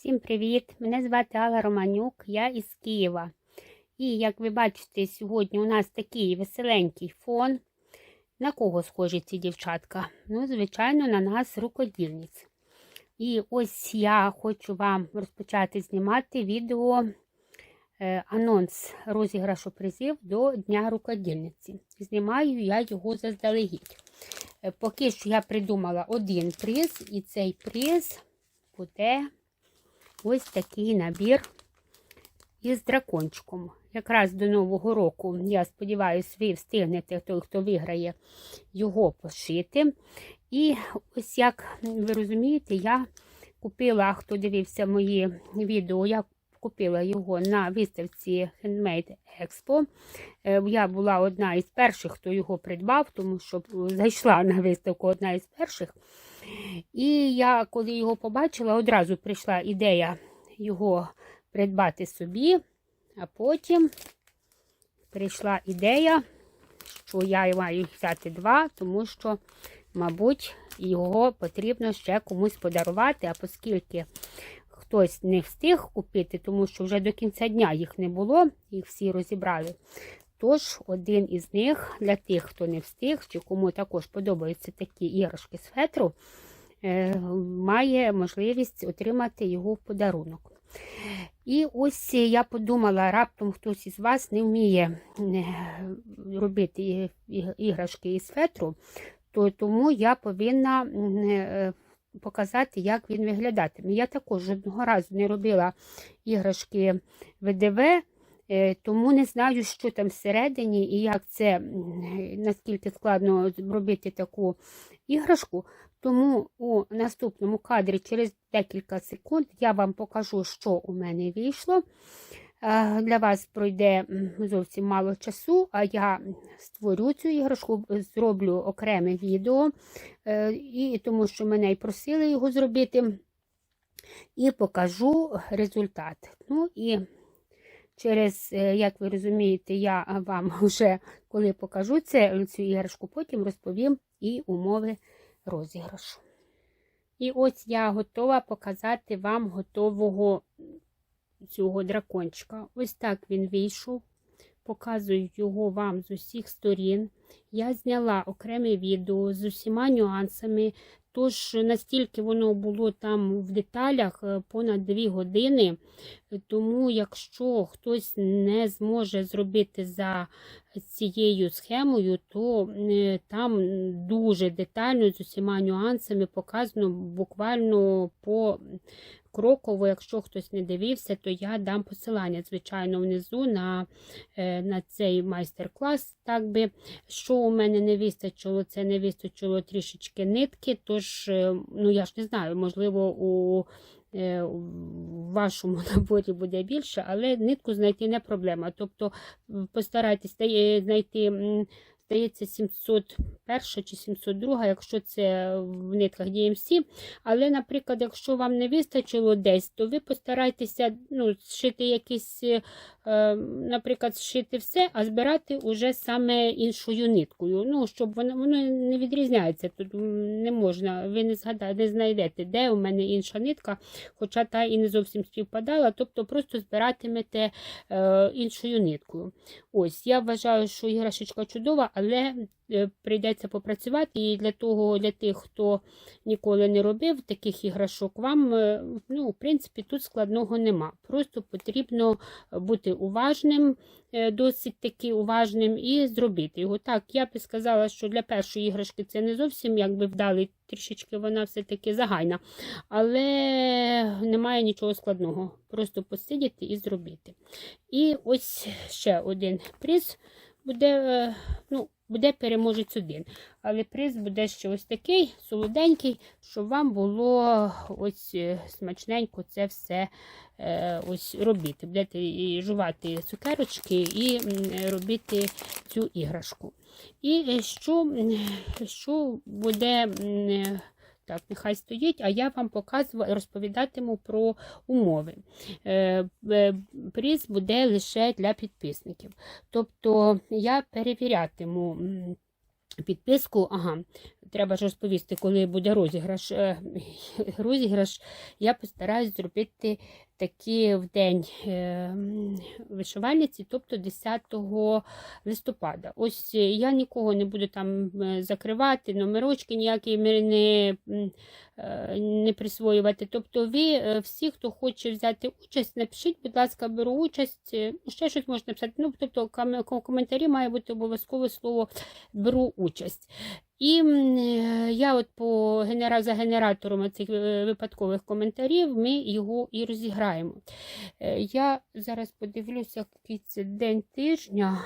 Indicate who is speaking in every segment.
Speaker 1: Всім привіт! Мене звати Алла Романюк, я із Києва. І як ви бачите, сьогодні у нас такий веселенький фон. На кого схожі ці дівчатка? Ну, звичайно, на нас рукодільниць. І ось я хочу вам розпочати знімати відео е, анонс розіграшу призів до Дня рукодільниці. Знімаю я його заздалегідь. Е, Поки що я придумала один приз, і цей приз буде ось такий набір із дракончиком. Якраз до Нового року, я сподіваюся, ви встигнете, той, хто виграє, його пошити. І ось як ви розумієте, я купила, хто дивився мої відео, я купила його на виставці Handmade Expo. Е, Я була одна із перших, хто його придбав, тому що зайшла на виставку одна із перших. І я, коли його побачила, одразу прийшла ідея його придбати собі, а потім прийшла ідея, що я маю взяти два, тому що, мабуть, його потрібно ще комусь подарувати, а оскільки хтось не встиг купити, тому що вже до кінця дня їх не було, їх всі розібрали. Тож, один із них для тих, хто не встиг, чи кому також подобаються такі іграшки з фетру, е, має можливість отримати його в подарунок. І ось я подумала, раптом хтось із вас не вміє е, робити іграшки із фетру, то тому я повинна е, показати, як він виглядатиме. Я також жодного разу не робила іграшки ВДВ, е, тому не знаю, що там всередині і як це, наскільки складно робити таку іграшку. Тому у наступному кадрі через декілька секунд я вам покажу, що у мене вийшло. Е, Для вас пройде зовсім мало часу, а я створю цю іграшку, зроблю окреме відео, е, і тому що мене й просили його зробити, і покажу результат. Ну і через, е, як ви розумієте, я вам вже коли покажу це, цю іграшку, потім розповім і умови розіграшу. І ось я готова показати вам готового цього дракончика. Ось так він вийшов. Показую його вам з усіх сторін. Я зняла окреме відео з усіма нюансами. Тож настільки воно було там в деталях е, понад 2 години. Тому, якщо хтось не зможе зробити за цією схемою, то е, там дуже детально з усіма нюансами показано буквально по кроково. Якщо хтось не дивився, то я дам посилання, звичайно, внизу на, е, на цей майстер-клас. Так би, що у мене не вистачило, це не вистачило трішечки нитки. Тож, е, ну я ж не знаю, можливо, у е, в вашому наборі буде більше, але нитку знайти не проблема. Тобто постарайтесь знайти, здається, 701 чи 702, якщо це в нитках DMC. Але, наприклад, якщо вам не вистачило десь, то ви постарайтеся ну, зшити якісь, е, наприклад, зшити все, а збирати уже саме іншою ниткою. Ну, щоб воно, воно не відрізняється. Тут не можна, ви не згадаєте, не знайдете, де у мене інша нитка, хоча та і не зовсім співпадала, тобто просто збиратимете е, іншою ниткою. Ось, я вважаю, що іграшечка чудова, але е, прийдеться попрацювати. І для того, для тих, хто ніколи не робив таких іграшок, вам, е, ну, в принципі, тут складного нема. Просто потрібно бути уважним, е, досить таки уважним і зробити його. Так, я би сказала, що для першої іграшки це не зовсім якби вдалий, трішечки вона все-таки загальна, але немає нічого складного. Просто посидіти і зробити. І ось ще один приз буде, е, ну, буде переможець один. Але приз буде ще ось такий солоденький, щоб вам було ось е, смачненько це все е, ось робити. Будете жувати цукерочки і робити цю іграшку. І е, що, що буде. Так, нехай стоїть, а я вам показую, розповідатиму про умови. Е, е, Приз буде лише для підписників. Тобто я перевірятиму підписку, ага, треба ж розповісти, коли буде розіграш. Е, розіграш я постараюсь зробити такі в день е, вишивальниці, тобто 10 листопада. Ось е, я нікого не буду там е, закривати, номерочки ніякі не, не присвоювати. Тобто ви всі, хто хоче взяти участь, напишіть, будь ласка, беру участь. Ну, Ще щось можна написати. Ну, тобто ко- коментарі має бути обов'язково слово беру участь. І е, я от по генера... за генератором цих е, випадкових коментарів ми його і розіграємо. Е, Я зараз подивлюся, який це день тижня.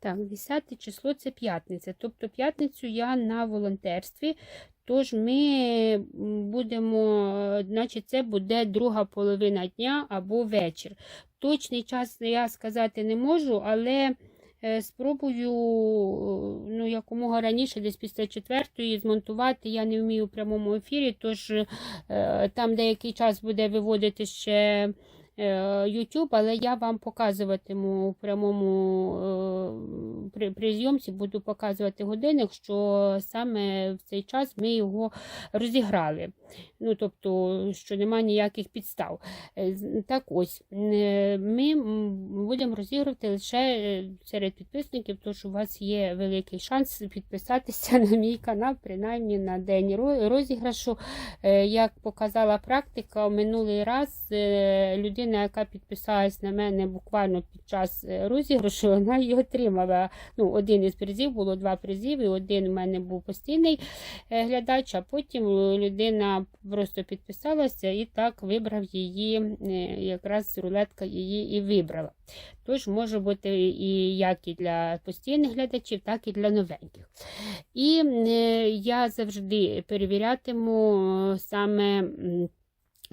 Speaker 1: Так, 10 число це п'ятниця. Тобто п'ятницю я на волонтерстві. Тож ми будемо, значить, це буде друга половина дня або вечір. Точний час я сказати не можу, але спробую е, ну, якомога раніше, десь після четвертої, змонтувати. Я не вмію в прямому ефірі, тож е, там деякий час буде виводити ще. Е, YouTube, але я вам показуватиму в прямому е, при, при зйомці, буду показувати годинник, що саме в цей час ми його розіграли. Ну, тобто, що немає ніяких підстав. Е, Так ось, ми будемо розігрувати лише серед підписників, тож у вас є великий шанс підписатися на мій канал, принаймні на день розіграшу. Як показала практика, минулий раз е, людина, яка підписалась на мене буквально під час е, розіграшу, вона її отримала. Ну, один із призів було два призів, і один у мене був постійний е, глядач, а потім е, людина просто підписалася і так вибрав її, якраз рулетка її і вибрала. Тож може бути і як і для постійних глядачів, так і для новеньких. І я завжди перевірятиму саме.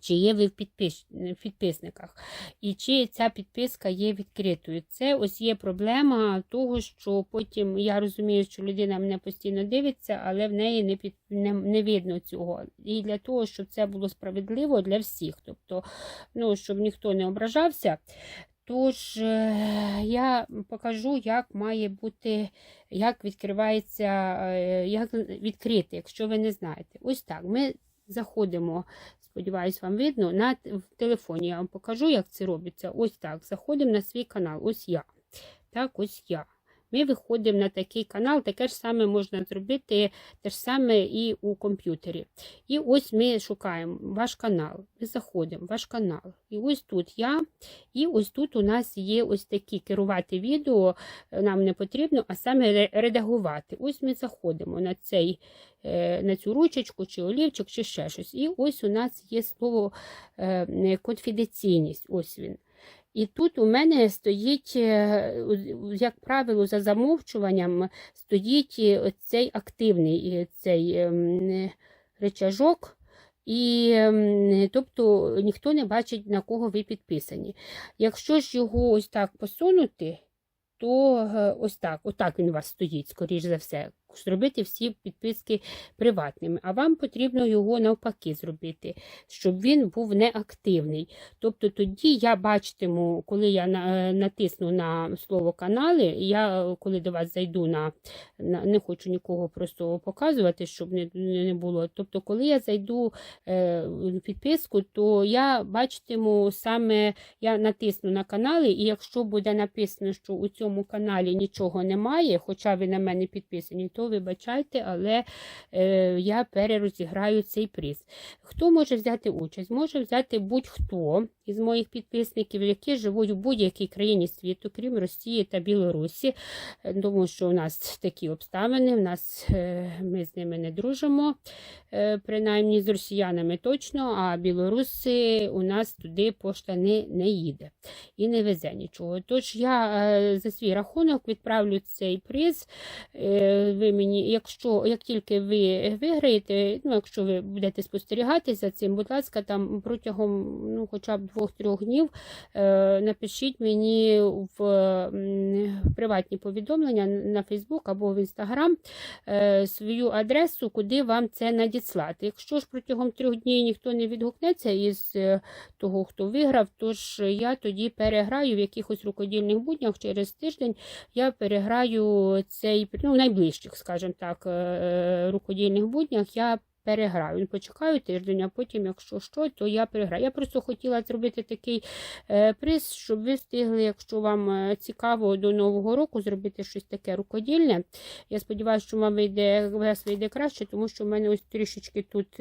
Speaker 1: Чи є ви в підпис... підписниках, і чи ця підписка є відкритою. Це ось є проблема того, що потім я розумію, що людина мене постійно дивиться, але в неї не, під... не, не видно цього. І для того, щоб це було справедливо для всіх, тобто, ну, щоб ніхто не ображався. Тож е, я покажу, як має бути, як відкривається, е, як відкрити, якщо ви не знаєте. Ось так. Ми заходимо, сподіваюсь, вам видно. На в телефоні я вам покажу, як це робиться. Ось так. Заходимо на свій канал. Ось я. Так, ось я. Ми виходимо на такий канал, таке ж саме можна зробити те ж саме і у комп'ютері. І ось ми шукаємо ваш канал. Ми заходимо, ваш канал. І ось тут я. І ось тут у нас є ось такі керувати відео, е, нам не потрібно, а саме редагувати. Ось ми заходимо на цей, е, на цю ручечку, чи олівчик, чи ще щось. І ось у нас є слово е, конфіденційність. Ось він. І тут у мене стоїть, е, як правило, за замовчуванням стоїть е, цей активний е, цей ем, е, речажок. І ем, тобто ніхто не бачить, на кого ви підписані. Якщо ж його ось так посунути, то ось так, отак він у вас стоїть, скоріш за все. Зробити всі підписки приватними. А вам потрібно його навпаки зробити, щоб він був неактивний. Тобто тоді я бачитиму, коли я е, натисну на слово канали, я е, коли до вас зайду на, на не хочу нікого просто показувати, щоб не, не було. Тобто, коли я зайду е, в підписку, то я бачитиму саме, я натисну на канали, і якщо буде написано, що у цьому каналі нічого немає, хоча ви на мене підписані, то вибачайте, але е, я перерозіграю цей приз. Хто може взяти участь? Може взяти будь-хто із моїх підписників, які живуть у будь-якій країні світу, крім Росії та Білорусі. Е, Тому що у нас такі обставини, в нас е, ми з ними не дружимо, е, принаймні з росіянами точно, а білоруси у нас туди пошта не, не їде і не везе нічого. Тож я е, за свій рахунок відправлю цей приз. Е, Ви мені, якщо як тільки ви виграєте, ну якщо ви будете спостерігати за цим, будь ласка, там протягом ну, хоча б двох-трьох днів е, напишіть мені в м, приватні повідомлення на Фейсбук або в Інстаграм е, свою адресу, куди вам це надіслати. Якщо ж протягом трьох днів ніхто не відгукнеться із е, того, хто виграв, тож я тоді переграю в якихось рукодільних буднях через тиждень. Я переграю цей ну, найближчих, скажімо так, е, рукодільних буднях я переграю. Він почекаю тиждень, а потім, якщо що, то я переграю. Я просто хотіла зробити такий е, приз, щоб ви встигли, якщо вам е, цікаво до Нового року зробити щось таке рукодільне. Я сподіваюся, що вам вийде, у вас вийде краще, тому що в мене ось трішечки тут.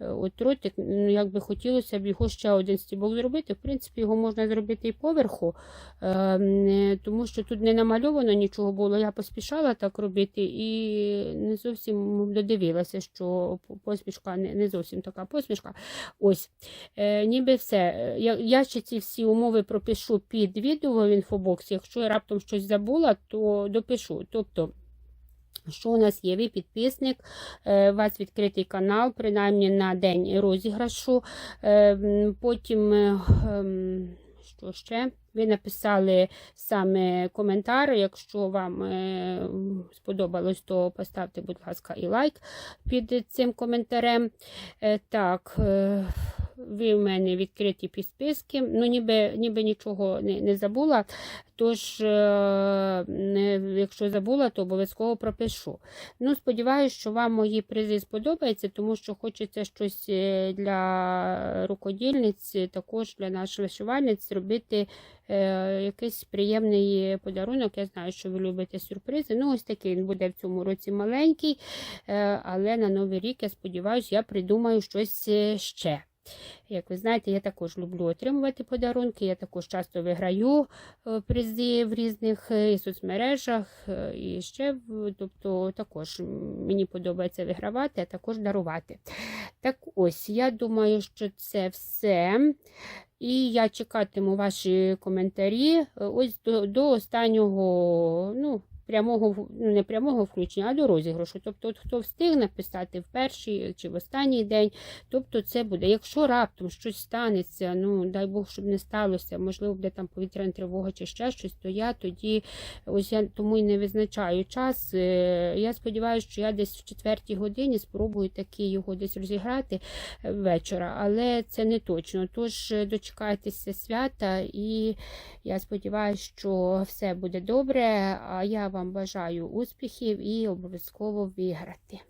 Speaker 1: Е, От ротик, ну, як би хотілося б його ще один стібок зробити. В принципі, його можна зробити і поверху, ем, е, тому що тут не намальовано нічого було. Я поспішала так робити і не зовсім додивилася, що посмішка не, зовсім така посмішка. Ось, е, ніби все. Я, я ще ці всі умови пропишу під відео в інфобоксі. Якщо я раптом щось забула, то допишу. Тобто, що у нас є? Ви підписник, е, у вас відкритий канал, принаймні на день розіграшу. Е, Потім, е, ем, що ще? Ви написали саме коментар. Якщо вам сподобалось, то поставте, будь ласка, і лайк під цим коментарем. Так, ви в мене відкриті підписки. Ну, ніби, ніби нічого не, не забула. Тож, е, якщо забула, то обов'язково пропишу. Ну, сподіваюся, що вам мої призи сподобаються, тому що хочеться щось е, для рукодільниць, е, також для наших вишивальниць зробити якийсь приємний подарунок. Я знаю, що ви любите сюрпризи. Ну, ось такий він буде в цьому році маленький, але на новий рік, я сподіваюся, я придумаю щось ще. Як ви знаєте, я також люблю отримувати подарунки, я також часто виграю е, призи в різних е, соцмережах, е, і ще, тобто також мені подобається вигравати, а також дарувати. Так ось, я думаю, що це все. І я чекатиму ваші коментарі ось до, до останнього, ну, прямого, ну, не прямого включення, а до розіграшу. Тобто, от хто встиг написати в перший чи в останній день, тобто це буде. Якщо раптом щось станеться, ну дай Бог, щоб не сталося, можливо, буде там повітряна тривога чи ще щось, то я тоді ось я тому і не визначаю час. Е, Я сподіваюся, що я десь в четвертій годині спробую таки його десь розіграти е, вечора, але це не точно. Тож е, дочекайтеся свята, і я сподіваюся, що все буде добре. А я вам бажаю успіхів і обов'язково виграти.